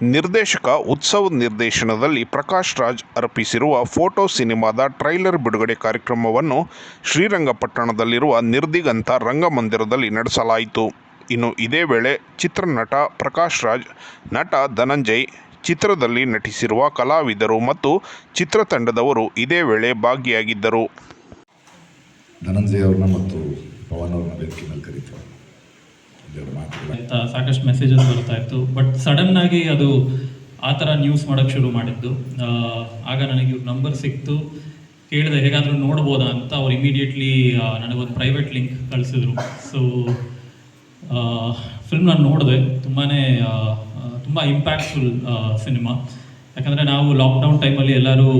ನಿರ್ದೇಶಕ ಉತ್ಸವ್ ನಿರ್ದೇಶನದಲ್ಲಿ ಪ್ರಕಾಶ್ ರಾಜ್ ಅರ್ಪಿಸಿರುವ ಫೋಟೋ ಸಿನಿಮಾದ ಟ್ರೈಲರ್ ಬಿಡುಗಡೆ ಕಾರ್ಯಕ್ರಮವನ್ನು ಶ್ರೀರಂಗಪಟ್ಟಣದಲ್ಲಿರುವ ನಿರ್ದಿಗಂತ ರಂಗಮಂದಿರದಲ್ಲಿ ನಡೆಸಲಾಯಿತು. ಇನ್ನು ಇದೇ ವೇಳೆ ಚಿತ್ರನಟ ಪ್ರಕಾಶ್ ರಾಜ್, ನಟ ಧನಂಜಯ್ ಚಿತ್ರದಲ್ಲಿ ನಟಿಸಿರುವ ಕಲಾವಿದರು ಮತ್ತು ಚಿತ್ರತಂಡದವರು ಇದೇ ವೇಳೆ ಭಾಗಿಯಾಗಿದ್ದರು. ಧನಂಜಯ್ ಅವ್ರನ್ನ ಮತ್ತು ಪವನ್ ಅವ್ರನ್ನ ಅಂತ ಸಾಕಷ್ಟು ಮೆಸೇಜಸ್ ಬರ್ತಾ ಇತ್ತು. ಬಟ್ ಸಡನ್ ಆಗಿ ಅದು ಆ ಥರ ನ್ಯೂಸ್ ಮಾಡೋಕ್ಕೆ ಶುರು ಮಾಡಿದ್ದು. ಆಗ ನನಗೆ ಇವ್ರ ನಂಬರ್ ಸಿಕ್ತು. ಕೇಳಿದೆ, ಹೇಗಾದರೂ ನೋಡ್ಬೋದಾ ಅಂತ. ಅವ್ರು ಇಮಿಡಿಯೇಟ್ಲಿ ನನಗೊಂದು ಪ್ರೈವೇಟ್ ಲಿಂಕ್ ಕಳಿಸಿದ್ರು. ಸೊ ಫಿಲ್ಮ್ ನಾನು ನೋಡಿದೆ. ತುಂಬಾ ತುಂಬ ಇಂಪ್ಯಾಕ್ಟ್ಫುಲ್ ಸಿನಿಮಾ ಯಾಕಂದರೆ ನಾವು ಲಾಕ್ಡೌನ್ ಟೈಮಲ್ಲಿ ಎಲ್ಲರೂ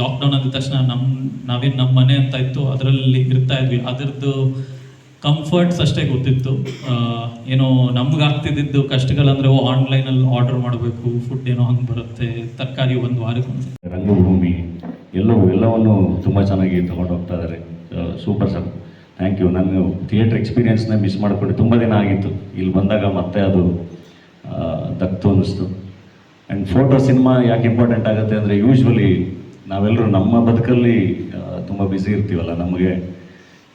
ಲಾಕ್ಡೌನ್ ಅಂದ ತಕ್ಷಣ ನಮ್ಮ ನಾವೇನು ನಮ್ಮ ಮನೆ ಅಂತ ಇತ್ತು. ಅದರಲ್ಲಿ ಇರ್ತಾ ಇದ್ವಿ. ಅದರದ್ದು ಕಂಫರ್ಟ್ಸ್ ಅಷ್ಟೇ ಗೊತ್ತಿತ್ತು. ಏನೋ ನಮ್ಗೆ ಕಷ್ಟಗಳಂದ್ರೆ, ಓ ಆನ್ಲೈನಲ್ಲಿ ಆರ್ಡರ್ ಮಾಡಬೇಕು ಫುಡ್ ಏನೋ ಹಂಗೆ ಬರುತ್ತೆ, ತರಕಾರಿ ಒಂದು ವಾರಕ್ಕೆ ರಂಗಭೂಮಿ ಎಲ್ಲವೂ ಎಲ್ಲವನ್ನು ತುಂಬ ಚೆನ್ನಾಗಿ ತಗೊಂಡು ಹೋಗ್ತಾ ಇದ್ದಾರೆ ಸೂಪರ್ ಸರ್ ಥ್ಯಾಂಕ್ ಯು ನಾನು ಥಿಯೇಟ್ರ್ ಎಕ್ಸ್ಪೀರಿಯೆನ್ಸ್ನ ಮಿಸ್ ಮಾಡಿಕೊಂಡು ತುಂಬ ದಿನ ಆಗಿತ್ತು. ಇಲ್ಲಿ ಬಂದಾಗ ಮತ್ತೆ ಅದು ದಕ್ತು ಅನ್ನಿಸ್ತು. ಆ್ಯಂಡ್ ಫೋಟೋ ಸಿನಿಮಾ ಯಾಕೆ ಇಂಪಾರ್ಟೆಂಟ್ ಆಗುತ್ತೆ ಅಂದರೆ ಯೂಶ್ವಲಿ ನಾವೆಲ್ಲರೂ ನಮ್ಮ ಬದುಕಲ್ಲಿ ತುಂಬ ಬ್ಯುಸಿ ಇರ್ತೀವಲ್ಲ ನಮಗೆ.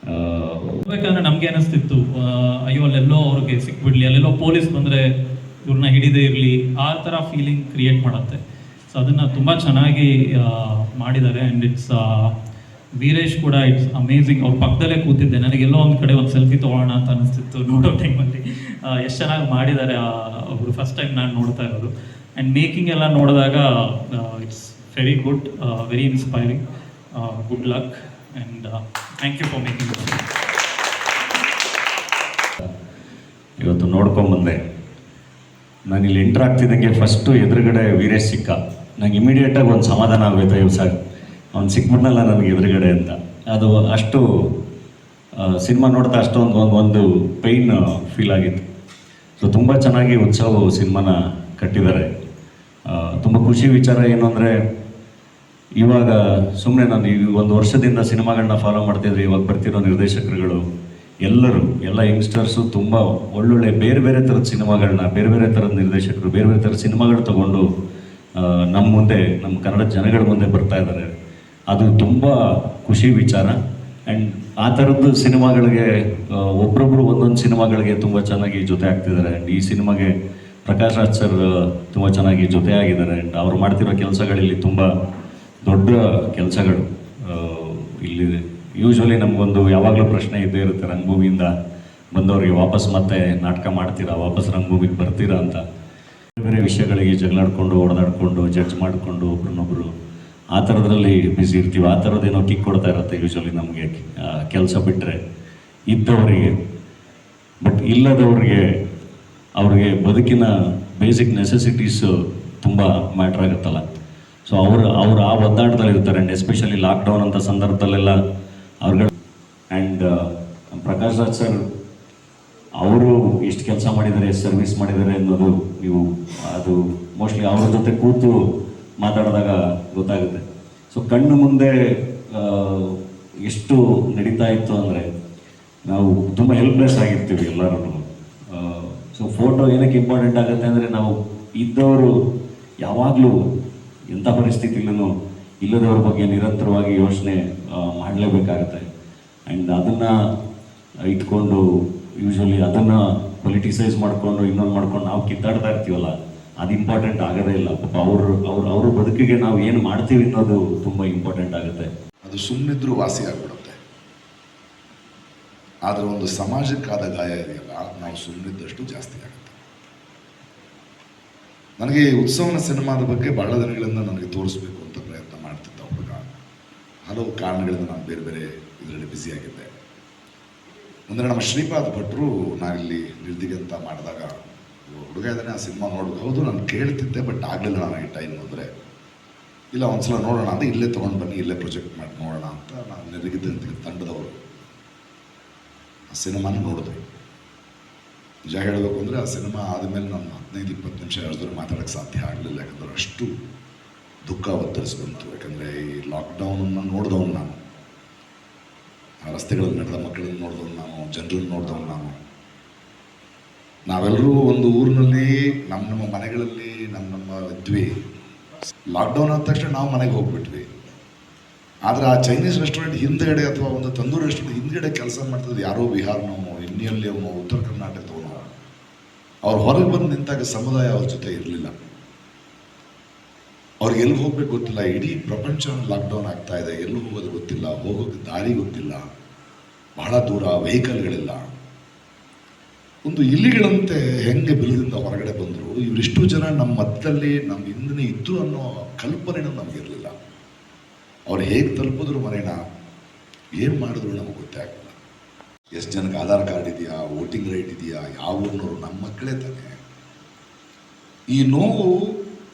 ಹೋಗ್ಬೇಕಂದ್ರೆ ನಮ್ಗೆ ಅನಿಸ್ತಿತ್ತು ಅಯ್ಯೋ, ಅಲ್ಲೆಲ್ಲೋ ಅವ್ರಿಗೆ ಸಿಕ್ಬಿಡ್ಲಿ, ಅಲ್ಲೆಲ್ಲೋ ಪೊಲೀಸ್ ಬಂದ್ರೆ ಇವ್ರನ್ನ ಹಿಡಿದೇ ಇರಲಿ, ಆ ಥರ ಫೀಲಿಂಗ್ ಕ್ರಿಯೇಟ್ ಮಾಡುತ್ತೆ. ಸೊ ಅದನ್ನು ತುಂಬ ಚೆನ್ನಾಗಿ ಮಾಡಿದ್ದಾರೆ. ಆ್ಯಂಡ್ ಇಟ್ಸ್ ವೀರೇಶ್ ಕೂಡ ಇಟ್ಸ್ ಅಮೇಝಿಂಗ್ ಅವ್ರ ಪಕ್ಕದಲ್ಲೇ ಕೂತಿದ್ದೆ. ನನಗೆಲ್ಲೋ ಒಂದು ಕಡೆ ಒಂದು ಸೆಲ್ಫಿ ತೊಗೊಳ್ಳೋಣ ಅಂತ ಅನಿಸ್ತಿತ್ತು ನೋಡೋ ಟೈಮಲ್ಲಿ ಎಷ್ಟು ಚೆನ್ನಾಗಿ ಮಾಡಿದ್ದಾರೆ ಅವರು ಫಸ್ಟ್ ಟೈಮ್ ನಾನು ನೋಡ್ತಾ ಇರೋದು. ಆ್ಯಂಡ್ ಮೇಕಿಂಗ್ ಎಲ್ಲ ನೋಡಿದಾಗ it's very good very inspiring good luck and thank you for making ಇವತ್ತು ನೋಡ್ಕೊಂಬಂದೆ ನಾನು ಇಲ್ಲಿ ಎಂಟ್ರ್ ಆಗ್ತಿದ್ದಂಗೆ ಫಸ್ಟು ಎದುರುಗಡೆ ವೀರೇಶ್ ಸಿಕ್ಕ. ನಂಗೆ ಇಮಿಡಿಯೇಟಾಗಿ ಒಂದು ಸಮಾಧಾನ ಆಗೋಯ್ತು ಇವ್ ಸರ್, ಅವ್ನು ಸಿಕ್ಬಿಟ್ನಲ್ಲ ನನಗೆ ಎದುರುಗಡೆ ಅಂತ. ಅದು ಅಷ್ಟು ಸಿನಿಮಾ ನೋಡ್ತಾ ಅಷ್ಟೊಂದು ಒಂದು ಒಂದು ಪೈನ್ ಫೀಲ್ ಆಗಿತ್ತು. ಸೊ ತುಂಬ ಚೆನ್ನಾಗಿ ಉತ್ಸವ ಸಿನಿಮಾನ ಕಟ್ಟಿದ್ದಾರೆ. ತುಂಬ ಖುಷಿ ವಿಚಾರ ಏನು ಅಂದರೆ ಇವಾಗ ಸುಮ್ಮನೆ ನಾನು ಈ ಒಂದು ವರ್ಷದಿಂದ ಸಿನಿಮಾಗಳನ್ನ ಫಾಲೋ ಮಾಡ್ತಿದ್ರೆ ಇವಾಗ ಬರ್ತಿರೋ ನಿರ್ದೇಶಕರುಗಳು ಎಲ್ಲರೂ, ಎಲ್ಲ ಯಂಗ್ಸ್ಟರ್ಸು ತುಂಬ ಒಳ್ಳೊಳ್ಳೆ ಬೇರೆ ಬೇರೆ ಥರದ ಸಿನಿಮಾಗಳನ್ನ, ಬೇರೆ ಬೇರೆ ಥರದ ನಿರ್ದೇಶಕರು, ಬೇರೆ ಬೇರೆ ಥರದ ಸಿನಿಮಾಗಳು ತಗೊಂಡು ನಮ್ಮ ಮುಂದೆ ನಮ್ಮ ಕನ್ನಡ ಜನಗಳ ಮುಂದೆ ಬರ್ತಾ ಇದ್ದಾರೆ. ಅದು ತುಂಬ ಖುಷಿ ವಿಚಾರ. ಆ್ಯಂಡ್ ಆ ಥರದ್ದು ಸಿನಿಮಾಗಳಿಗೆ ಒಬ್ರೊಬ್ರು ಒಂದೊಂದು ಸಿನಿಮಾಗಳಿಗೆ ತುಂಬ ಚೆನ್ನಾಗಿ ಜೊತೆ ಆಗ್ತಿದ್ದಾರೆ. ಆ್ಯಂಡ್ ಈ ಸಿನಿಮಾಗೆ ಪ್ರಕಾಶ್ ರಾಜ್ ಸರ್ ತುಂಬ ಚೆನ್ನಾಗಿ ಜೊತೆ ಆಗಿದ್ದಾರೆ ಆ್ಯಂಡ್ ಅವ್ರು ಮಾಡ್ತಿರೋ ಕೆಲಸಗಳಲ್ಲಿ ತುಂಬ ದೊಡ್ಡ ಕೆಲಸಗಳು ಇಲ್ಲಿ ಯೂಶ್ವಲಿ ನಮಗೊಂದು ಯಾವಾಗಲೂ ಪ್ರಶ್ನೆ ಇದ್ದೇ ಇರುತ್ತೆ, ರಂಗಭೂಮಿಯಿಂದ ಬಂದವರಿಗೆ ವಾಪಸ್ ಮತ್ತೆ ನಾಟಕ ಮಾಡ್ತೀರಾ, ವಾಪಸ್ ರಂಗಭೂಮಿಗೆ ಬರ್ತೀರಾ ಅಂತ. ಬೇರೆ ಬೇರೆ ವಿಷಯಗಳಿಗೆ ಜಗಳಾಡ್ಕೊಂಡು, ಓಡಾಡ್ಕೊಂಡು ಜಡ್ಜ್ ಮಾಡಿಕೊಂಡು ಒಬ್ರನ್ನೊಬ್ರು. ಆ ಥರದ್ರಲ್ಲಿ ಬ್ಯುಸಿ ಇರ್ತೀವಿ. ಆ ಥರದ್ದೇನೋ ಕಿಕ್ ಕೊಡ್ತಾ ಇರುತ್ತೆ ಯೂಶ್ವಲಿ ನಮಗೆ ಕೆಲಸ ಬಿಟ್ಟರೆ ಇದ್ದವರಿಗೆ. ಬಟ್ ಇಲ್ಲದವ್ರಿಗೆ, ಅವ್ರಿಗೆ ಬದುಕಿನ ಬೇಸಿಕ್ ನೆಸೆಸಿಟೀಸು ತುಂಬ ಮ್ಯಾಟ್ರ್ ಆಗುತ್ತಲ್ಲ. ಸೊ ಅವರು ಅವರು ಆ ಒದ್ದಾಟದಲ್ಲಿ ಇರ್ತಾರೆ ಆ್ಯಂಡ್ ಎಸ್ಪೆಷಲಿ ಲಾಕ್ಡೌನ್ ಅಂತ ಸಂದರ್ಭದಲ್ಲೆಲ್ಲ ಅವ್ರಗಳು. ಆ್ಯಂಡ್ ಪ್ರಕಾಶ್ ರಾಜ್ ಸರ್ ಅವರು ಎಷ್ಟು ಕೆಲಸ ಮಾಡಿದ್ದಾರೆ, ಎಷ್ಟು ಸರ್ವಿಸ್ ಮಾಡಿದ್ದಾರೆ ಅನ್ನೋದು ನೀವು, ಅದು ಮೋಸ್ಟ್ಲಿ ಅವ್ರ ಜೊತೆ ಕೂತು ಮಾತಾಡಿದಾಗ ಗೊತ್ತಾಗುತ್ತೆ. ಸೊ ಕಣ್ಣು ಮುಂದೆ ಎಷ್ಟು ನಡೀತಾ ಇತ್ತು ಅಂದರೆ, ನಾವು ತುಂಬ ಹೆಲ್ಪ್ಲೆಸ್ ಆಗಿರ್ತೀವಿ ಎಲ್ಲರೂ. ಸೊ ಫೋಟೋ ಏನಕ್ಕೆ ಇಂಪಾರ್ಟೆಂಟ್ ಆಗುತ್ತೆ ಅಂದರೆ, ನಾವು ಇದ್ದವರು ಯಾವಾಗಲೂ ಎಂಥ ಪರಿಸ್ಥಿತಿಲೂ ಇಲ್ಲದವ್ರ ಬಗ್ಗೆ ನಿರಂತರವಾಗಿ ಯೋಚನೆ ಮಾಡಲೇಬೇಕಾಗುತ್ತೆ. ಆ್ಯಂಡ್ ಅದನ್ನು ಇಟ್ಕೊಂಡು ಯೂಶ್ವಲಿ ಅದನ್ನು ಪೊಲಿಟಿಸೈಸ್ ಮಾಡಿಕೊಂಡು ಇನ್ನೊಂದು ಮಾಡ್ಕೊಂಡು ನಾವು ಕಿತ್ತಾಡ್ತಾ ಇರ್ತೀವಲ್ಲ, ಅದು ಇಂಪಾರ್ಟೆಂಟ್ ಆಗೋದೇ ಇಲ್ಲ. ಪಾಪ ಅವರು, ಅವ್ರ ಅವ್ರ ಬದುಕಿಗೆ ನಾವು ಏನು ಮಾಡ್ತೀವಿ ಅನ್ನೋದು ತುಂಬ ಇಂಪಾರ್ಟೆಂಟ್ ಆಗುತ್ತೆ. ಅದು ಸುಮ್ಮನಿದ್ರೂ ವಾಸಿ ಆಗ್ಬಿಡುತ್ತೆ. ಆದರೆ ಒಂದು ಸಮಾಜಕ್ಕಾದ ಗಾಯ ಇದೆಯಲ್ಲ, ನಾವು ಸುಮ್ಮನಿದ್ದಷ್ಟು ಜಾಸ್ತಿ ಆಗುತ್ತೆ. ನನಗೆ ಈ ಉತ್ಸವನ ಸಿನಿಮಾದ ಬಗ್ಗೆ ಬಹಳ ದಿನಗಳಿಂದ ನನಗೆ ತೋರಿಸ್ಬೇಕು ಅಂತ ಪ್ರಯತ್ನ ಮಾಡ್ತಿದ್ದ ಹುಡುಗ ಹಲವು ಕಾರಣಗಳಿಂದ ನಾನು ಬೇರೆ ಬೇರೆ ಇದರಲ್ಲಿ ಬ್ಯುಸಿಯಾಗಿದ್ದೆ ಅಂದರೆ ನಮ್ಮ ಶ್ರೀಪಾದ್ ಭಟ್ರು ನಾನಿಲ್ಲಿ ನಿರ್ದಿಗಂತ ಮಾಡಿದಾಗ ಹುಡುಗ ಇದ್ದಾನೆ, ಆ ಸಿನಿಮಾ ನೋಡೋದು ಹೌದು, ನಾನು ಕೇಳ್ತಿದ್ದೆ ಬಟ್ ಆಗಲಿಲ್ಲ ನನಗೆ ಟೈಮ್ ಹೋದರೆ. ಇಲ್ಲ, ಒಂದ್ಸಲ ನೋಡೋಣ ಅಂತ, ಇಲ್ಲೇ ತೊಗೊಂಡು ಬನ್ನಿ, ಇಲ್ಲೇ ಪ್ರೊಜೆಕ್ಟ್ ಮಾಡಿ ನೋಡೋಣ ಅಂತ ನಾನು ನಿರ್ಗಿದ್ದಂತ ತಂಡದವರು ಆ ಸಿನಿಮಾನ ನೋಡಿದ್ರು ನಿಜ ಹೇಳಬೇಕು ಅಂದರೆ ಆ ಸಿನಿಮಾ ಆದಮೇಲೆ ನಾನು ಹದಿನೈದು, ಇಪ್ಪತ್ತು ನಿಮಿಷ ಹೇಳಿದ್ರೆ ಮಾತಾಡೋಕ್ಕೆ ಸಾಧ್ಯ ಆಗಲಿಲ್ಲ, ಯಾಕಂದ್ರೆ ಅಷ್ಟು ದುಃಖ ಬಂತು ಯಾಕಂದರೆ ಈ ಲಾಕ್ಡೌನನ್ನು ನೋಡಿದವನು ನಾನು. ಆ ರಸ್ತೆಗಳಲ್ಲಿ ನಡೆದ ಮಕ್ಕಳನ್ನು ನೋಡಿದವನು ನಾನು, ಜನರನ್ನು ನೋಡಿದವನು ನಾನು. ನಾವೆಲ್ಲರೂ ಒಂದು ಊರಿನಲ್ಲಿ, ನಮ್ಮ ನಮ್ಮ ಮನೆಗಳಲ್ಲಿ, ನಮ್ಮ ನಮ್ಮ ಇದ್ವಿ ಲಾಕ್ಡೌನ್ ಆದ ತಕ್ಷಣ ನಾವು ಮನೆಗೆ ಹೋಗ್ಬಿಟ್ವಿ. ಆದರೆ ಆ ಚೈನೀಸ್ ರೆಸ್ಟೋರೆಂಟ್ ಹಿಂದ್ಗಡೆ ಅಥವಾ ಒಂದು ತಂದೂರಿ ರೆಸ್ಟೋರೆಂಟ್ ಹಿಂದ್ಗಡೆ ಕೆಲಸ ಮಾಡ್ತಿದ್ದು ಯಾರೋ ಬಿಹಾರ್ನವನು ಇನ್ನಿಯಲ್ಲಿಯವನು ಉತ್ತರ ಕರ್ನಾಟಕದವನು ಅವ್ರು ಹೊರಗೆ ಬಂದು ನಿಂತಾಗ ಸಮುದಾಯ ಅವ್ರ ಜೊತೆ ಇರಲಿಲ್ಲ. ಅವ್ರಿಗೆ ಎಲ್ಲಿ ಹೋಗ್ಬೇಕು ಗೊತ್ತಿಲ್ಲ, ಇಡೀ ಪ್ರಪಂಚ ಲಾಕ್ಡೌನ್ ಆಗ್ತಾ ಇದೆ, ಎಲ್ಲಿ ಹೋಗೋದು ಗೊತ್ತಿಲ್ಲ ಹೋಗೋಕ್ಕೆ ದಾರಿ ಗೊತ್ತಿಲ್ಲ, ಬಹಳ ದೂರ ವೆಹಿಕಲ್ಗಳಿಲ್ಲ ಒಂದು ಇಲ್ಲಿಗಳಂತೆ ಹೆಂಗೆ ಬಿಲದಿಂದ ಹೊರಗಡೆ ಬಂದರು, ಇವರಿಷ್ಟು ಜನ ನಮ್ಮ ಮಧ್ಯದಲ್ಲಿ, ನಮ್ಮ ಹಿಂದಿನ ಇದ್ರು ಅನ್ನೋ ಕಲ್ಪನೆನೂ ನಮಗಿರಲಿಲ್ಲ ಅವ್ರು ಹೇಗೆ ತಲುಪಿದ್ರು ಮನೇನ ಏನು ಮಾಡಿದ್ರು ನಮಗೆ ಗೊತ್ತೇ ಆಗಲ್ಲ ಎಷ್ಟು ಜನಕ್ಕೆ ಆಧಾರ್ ಕಾರ್ಡ್ ಇದೆಯಾ, ವೋಟಿಂಗ್ ರೈಟ್ ಇದೆಯಾ ಯಾವ ಊರಿನವರು ನಮ್ಮ ಮಕ್ಕಳೇ ತಾನೆ. ಈ ನೋವು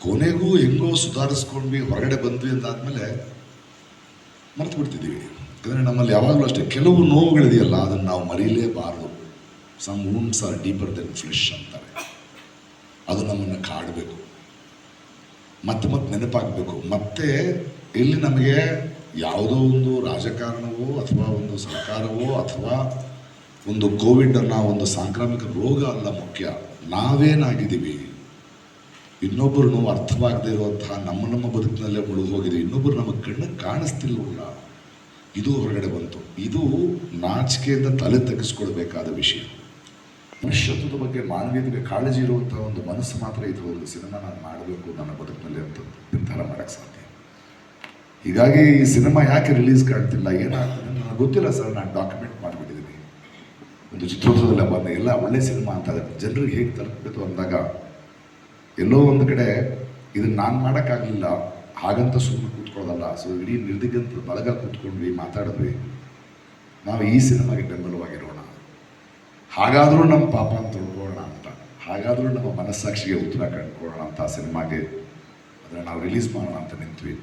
ಕೊನೆಗೂ ಹೆಂಗೋ ಸುಧಾರಿಸ್ಕೊಂಡ್ವಿ, ಹೊರಗಡೆ ಬಂದ್ವಿ ಅಂತಾದಮೇಲೆ ಮರೆತು ಬಿಡ್ತಿದ್ದೀವಿ ಯಾಕಂದರೆ ನಮ್ಮಲ್ಲಿ ಯಾವಾಗಲೂ ಅಷ್ಟೇ ಕೆಲವು ನೋವುಗಳಿದೆಯಲ್ಲ, ಅದನ್ನು ನಾವು ಮರೀಲೇಬಾರದು. Some wounds are deeper than flesh ಅಂತಾರೆ. ಅದು ನಮ್ಮನ್ನು ಕಾಡಬೇಕು. ಮತ್ತೆ ಮತ್ತೆ ನೆನಪಾಗಬೇಕು. ಮತ್ತೆ ಇಲ್ಲಿ ನಮಗೆ ಯಾವುದೋ ಒಂದು ರಾಜಕಾರಣವೋ ಅಥವಾ ಒಂದು ಸರ್ಕಾರವೋ ಅಥವಾ ಒಂದು ಕೋವಿಡ್ ಅನ್ನೋ ಒಂದು ಸಾಂಕ್ರಾಮಿಕ ರೋಗ ಅಲ್ಲ ಮುಖ್ಯ. ನಾವೇನಾಗಿದ್ದೀವಿ? ಇನ್ನೊಬ್ಬರು ನೋವು ಅರ್ಥವಾಗದೇ ಇರುವಂತಹ ನಮ್ಮ ನಮ್ಮ ಬದುಕಿನಲ್ಲೇ ಮುಳುಗಿ ಹೋಗಿದೆ. ಇನ್ನೊಬ್ಬರು ನಮ್ಮ ಕಣ್ಣು ಕಾಣಿಸ್ತಿಲ್ವಲ್ಲ. ಇದು ಹೊರಗಡೆ ಬಂತು. ಇದು ನಾಚಿಕೆಯಿಂದ ತಲೆ ತಗ್ಗಿಸ್ಕೊಳ್ಬೇಕಾದ ವಿಷಯ. ಮನುಷ್ಯತ್ವದ ಬಗ್ಗೆ ಮಾನವೀಯತೆಗೆ ಕಾಳಜಿ ಇರುವಂತಹ ಒಂದು ಮನಸ್ಸು ಮಾತ್ರ ಇದು ಒಂದು ಸಿನಿಮಾ ನಾನು ಮಾಡಬೇಕು ನನ್ನ ಬದುಕಿನಲ್ಲಿ ಅಂತ ನಿರ್ಧಾರ ಮಾಡೋಕ್ಕೆ ಸಾಧ್ಯ ಹೀಗಾಗಿ ಈ ಸಿನಿಮಾ ಯಾಕೆ ರಿಲೀಸ್ ಕಾಣ್ತಿಲ್ಲ? ಏನಾಗ್ತದೆ? ನನಗೆ ಗೊತ್ತಿಲ್ಲ ಸರ್. ನಾನು ಡಾಕ್ಯುಮೆಂಟ್ ಮಾಡಿಬಿಟ್ಟಿದ್ದೀನಿ. ಒಂದು ಚಿತ್ರೋತ್ಸವದಲ್ಲ ಬಂದ ಎಲ್ಲ ಒಳ್ಳೆ ಸಿನಿಮಾ ಅಂತ ಜನರಿಗೆ ಹೇಗೆ ತಲುಪಬೇಕು ಅಂದಾಗ ಎಲ್ಲೋ ಒಂದು ಕಡೆ ಇದನ್ನು ನಾನು ಮಾಡೋಕ್ಕಾಗಲಿಲ್ಲ. ಹಾಗಂತ ಸುಮ್ಮನೆ ಕೂತ್ಕೊಳ್ಳೋದಲ್ಲ. ಸೊ ಇಡೀ ನಿರ್ದಿಗಂತ ಬಳಗ ಕೂತ್ಕೊಂಡ್ವಿ, ಮಾತಾಡಿದ್ವಿ. ನಾವು ಈ ಸಿನಿಮಾಗೆ ಬೆಂಬಲವಾಗಿರೋಣ ಹಾಗಾದರೂ ನಮ್ಮ ಪಾಪ ಅಂತ ತೊಳ್ಕೊಳ್ಳೋಣ ಅಂತ. ಹಾಗಾದರೂ ನಮ್ಮ ಮನಸ್ಸಾಕ್ಷಿಗೆ ಉತ್ತರ ಕಂಡುಕೊಳ್ಳೋಣ ಅಂತ ಆ ಸಿನಿಮಾಗೆ. ಅದನ್ನು ನಾವು ರಿಲೀಸ್ ಮಾಡೋಣ ಅಂತ ನಿಂತ್ವಿ.